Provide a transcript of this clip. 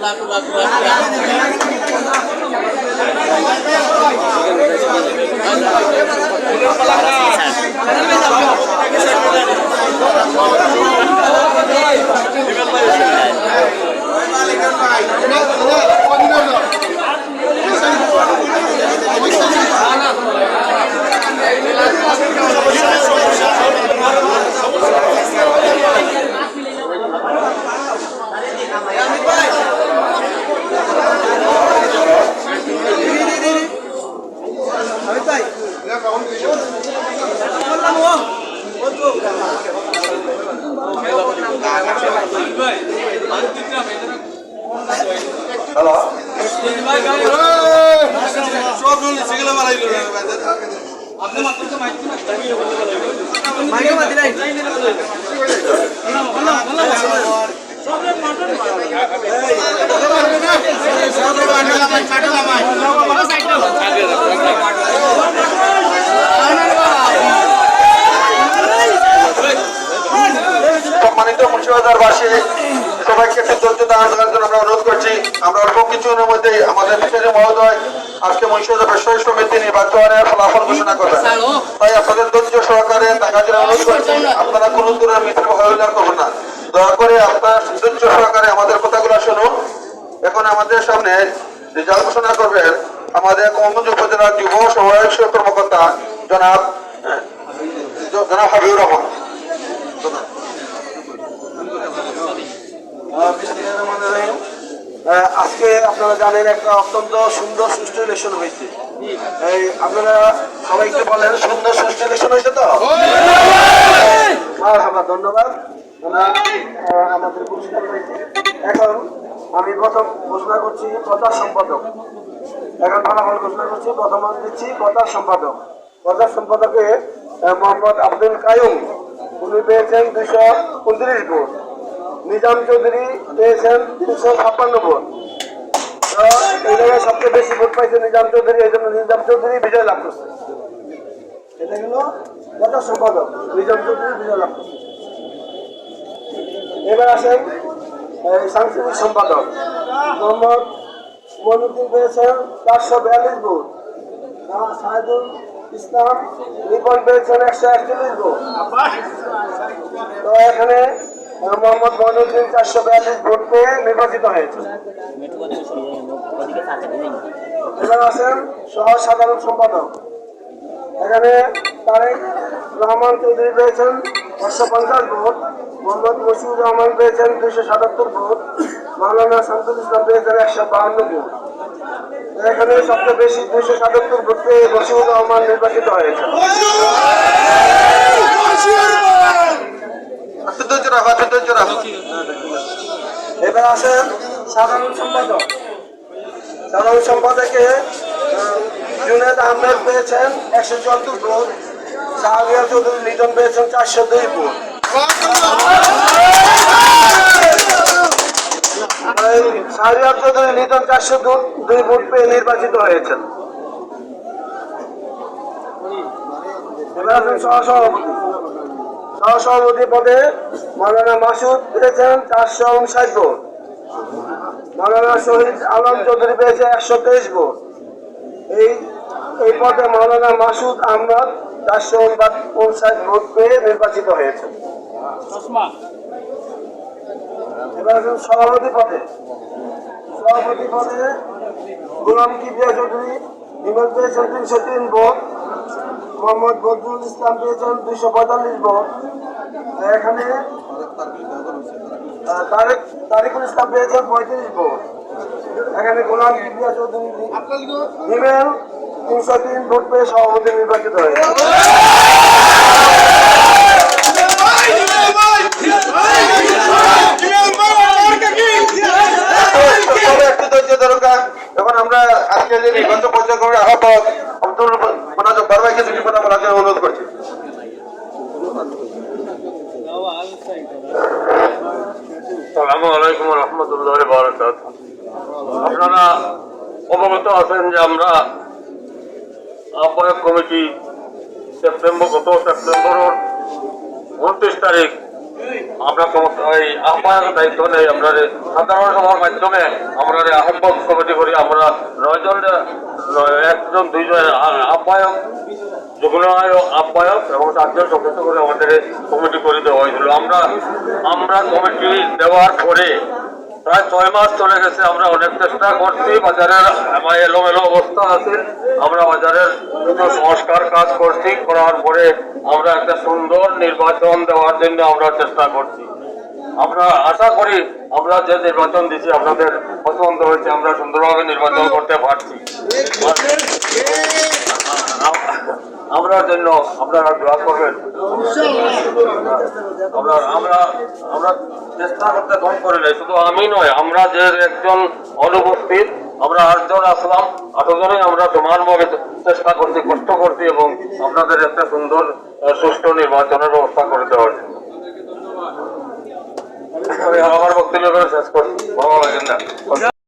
লাখ লাখ লাখ সম্মানিত মুন্সিবাজারবাসী সবাইকে একটু ধৈর্য করার জন্য আমরা অনুরোধ করছি। আমরা কিছুর মধ্যে আমাদের বিচারী মহোদয় আজকে মুন্সিবাজার ব্যবসায়ী সমিতি নির্বাচনের ফলাফল ঘোষণা করবেন। তাই আপনাদের ধৈর্য সহকারে জন্য অনুরোধ করছি আপনারা কোনো দূরের মিত্র হয়রান করবেন না। দয়া করে আপনারা ধৈর্য সহকারে আমাদের কথাগুলো শুনুন। এখন আমাদের সামনে রেজাল্ট ঘোষণা করবেন আমাদের কমগঞ্জ উপজেলার যুব সহায়ক কর্মকর্তা জনাব জনাব হাবিবুর রহমান। আহ, আজকে আপনারা জানেন একটা অত্যন্ত সুন্দর সুষ্ঠু ইলেকশন হয়েছে। এই আপনারা সবাইকে বলেন সুন্দর সুষ্ঠু ইলেকশন হয়েছে তো? আমার ধন্যবাদ। আমরা, আমাদের পুরস্কার পেয়েছি। এখন আমি প্রথম ঘোষণা করছি প্রচার সম্পাদক। এখন ফলাফল ঘোষণা করছি প্রথম দিচ্ছি প্রচার সম্পাদক। প্রচার সম্পাদকে মোহাম্মদ আব্দুল কায়ুম উনি পেয়েছেন দুশো উনত্রিশ ভোট। নিজাম চৌধুরী পেয়েছেন তিনশো ছাপ্পান্ন ভোট। এই জায়গায় সবচেয়ে বেশি ভোট পাইছে নিজাম চৌধুরী, এই জন্য নিজাম চৌধুরী বিজয় লাভ করছে। এটা হলো প্রচার সম্পাদক, নিজাম চৌধুরী বিজয় লাভ করছে। এবার আসেন সাংস্কৃতিক সম্পাদক, মোহাম্মদ মনুদ্দিন পেয়েছেন চারশো বিয়াল্লিশ ভোট। সাহেদুল ইসলাম, রিপন পেয়েছেন একশো একচল্লিশ ভোট। তো এখানে মোহাম্মদ মনুদ্দিন চারশো বিয়াল্লিশ ভোট পেয়ে নির্বাচিত হয়েছে। এবার আছেন সহ সাধারণ সম্পাদক। এখানে তারেক রহমান চৌধুরী পেয়েছেন একশো পঞ্চাশ ভোট মোহাম্মদ মশিউর রহমান পেয়েছেন দুইশো সাতাত্তর ভোট মাওলানা শামসুল ইসলাম পেয়েছেন একশো বাহান্ন ভোট। এখানে সবচেয়ে বেশি দুইশো সাতাত্তর ভোট পেয়ে মশিউর রহমান! নির্বাচিত হয়েছে একটু ধৈর্য রাখো একটু ধৈর্য রাখো এবার আসেন সাধারণ সম্পাদক। সাধারণ সম্পাদকে জুনেদ আহমেদ পেয়েছেন একশো চুয়াত্তর ভোট শাহরিয়া চৌধুরী লিটন পেয়েছেন চারশো দুই ভোট। চৌধুরী লিটন চারশো দুই ভোট পেয়ে নির্বাচিত হয়েছেন। সহসভাপতি। সহসভাপতি পদে মাওলানা মাসুদ পেয়েছেন চারশো উনষাট ভোট। মাওলানা শহীদ আলম চৌধুরী পেয়েছে একশো তেইশ ভোট। এই এই পদে মাওলানা মাসুদ আহমদ চারশো উনষাট ভোট পেয়ে নির্বাচিত হয়েছে এবার সভাপতি পদে। সভাপতি পদে গোলাম কিবিয়া চৌধুরী বিমল পেয়েছেন তিনশো তিন ভোট মোহাম্মদ বদরুল ইসলাম পেয়েছেন দুইশো পঁয়তাল্লিশ ভোট। এখানে তারেক আমরা আজকে যে নির্বাচন পর্যায়ক্রমের আহ্বায়ক অনুরোধ করছি। রহমতুল্লাহ বারাকাত। আপনারা অবগত আছেন যে আমরা আহ্বায়ক কমিটি সেপ্টেম্বর, গত সেপ্টেম্বরের উনত্রিশ তারিখ আমরা এই আহ্বায়ক দায়িত্ব নেই, আমরা সাধারণ সভার মাধ্যমে আমরা আহ্বায়ক কমিটি করি। আমরা নয়জন একজন, দুইজন আহ্বায়ক, যুগ্ম আহ্বায়ক এবং চারজন সদস্য করে আমাদের কমিটি করে দেওয়া হয়েছিল। আমরা আমরা কমিটি দেওয়ার পরে প্রায় ছয় মাস চলে গেছে, আমরা অনেক চেষ্টা করছি, বাজারের আমার এলোমেলো অবস্থা আছে। আমরা বাজারের সংস্কার কাজ করছি, করার পরে আমরা একটা সুন্দর নির্বাচন দেওয়ার জন্য আমরা চেষ্টা করছি। আমরা আশা করি আমরা যে নির্বাচন দিচ্ছি আপনাদের পছন্দ হয়েছে, আমরা সুন্দরভাবে নির্বাচন করতে পারছি। আমরা জন্য আপনারা দোয়া করবেন। আমরা আমরা আমরা চেষ্টা করতে কম করে নাই, শুধু আমি নয়, আমরা যে একজন অনুপস্থিত, আমরা আটজন আসলাম, আটজনে আমরা সমানভাবে চেষ্টা করছি, কষ্ট করছি এবং আপনাদের একটা সুন্দর সুষ্ঠু নির্বাচনের ব্যবস্থা করে দেওয়ার জন্য। আমি আমার বক্তব্য শেষ করছি। ভালো লাগেন না।